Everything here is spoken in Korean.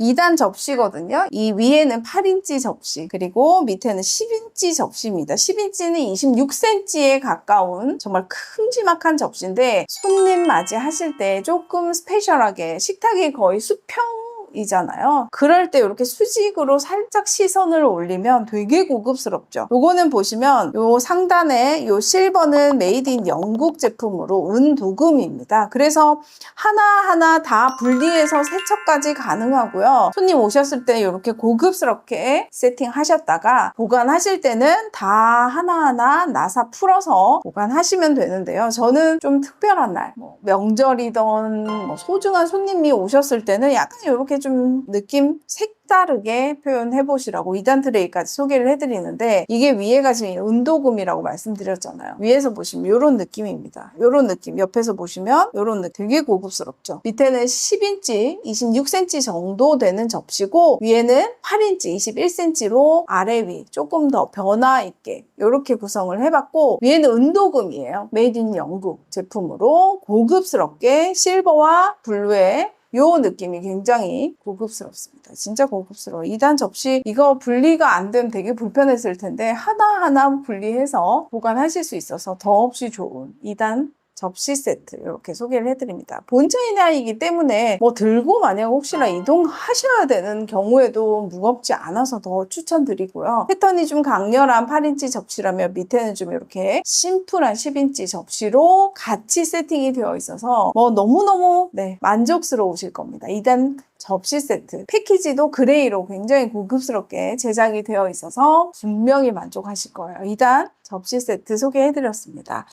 2단 접시거든요. 이 위에는 8인치 접시, 그리고 밑에는 10인치 접시입니다. 10인치는 26cm에 가까운 정말 큼지막한 접시인데 손님 맞이하실 때 조금 스페셜하게 식탁이 거의 수평 이잖아요. 그럴 때 이렇게 수직으로 살짝 시선을 올리면 되게 고급스럽죠. 요거는 보시면 요 상단에 요 실버는 메이드 인 영국 제품으로 은도금입니다. 그래서 하나하나 다 분리해서 세척까지 가능하고요. 손님 오셨을 때 이렇게 고급스럽게 세팅하셨다가 보관하실 때는 다 하나하나 나사 풀어서 보관하시면 되는데요. 저는 좀 특별한 날, 뭐 명절이던 뭐 소중한 손님이 오셨을 때는 약간 이렇게 좀 느낌 색다르게 표현해 보시라고 2단 트레이까지 소개를 해드리는데 이게 위에가 지금 은도금이라고 말씀드렸잖아요. 위에서 보시면 이런 느낌입니다. 이런 느낌. 옆에서 보시면 이런 느낌. 되게 고급스럽죠. 밑에는 10인치, 26cm 정도 되는 접시고 위에는 8인치, 21cm로 아래 위 조금 더 변화 있게 이렇게 구성을 해봤고 위에는 은도금이에요. 메이드 인 영국 제품으로 고급스럽게 실버와 블루의 요 느낌이 굉장히 고급스럽습니다. 진짜 고급스러워. 2단 접시 이거 분리가 안 되면 되게 불편했을 텐데 하나하나 분리해서 보관하실 수 있어서 더없이 좋은 2단 접시 세트 이렇게 소개를 해드립니다. 본체인이기 때문에 뭐 들고 만약 혹시나 이동하셔야 되는 경우에도 무겁지 않아서 더 추천드리고요. 패턴이 좀 강렬한 8인치 접시라면 밑에는 좀 이렇게 심플한 10인치 접시로 같이 세팅이 되어 있어서 뭐 너무너무 네, 만족스러우실 겁니다. 2단 접시 세트 패키지도 그레이로 굉장히 고급스럽게 제작이 되어 있어서 분명히 만족하실 거예요. 2단 접시 세트 소개해드렸습니다.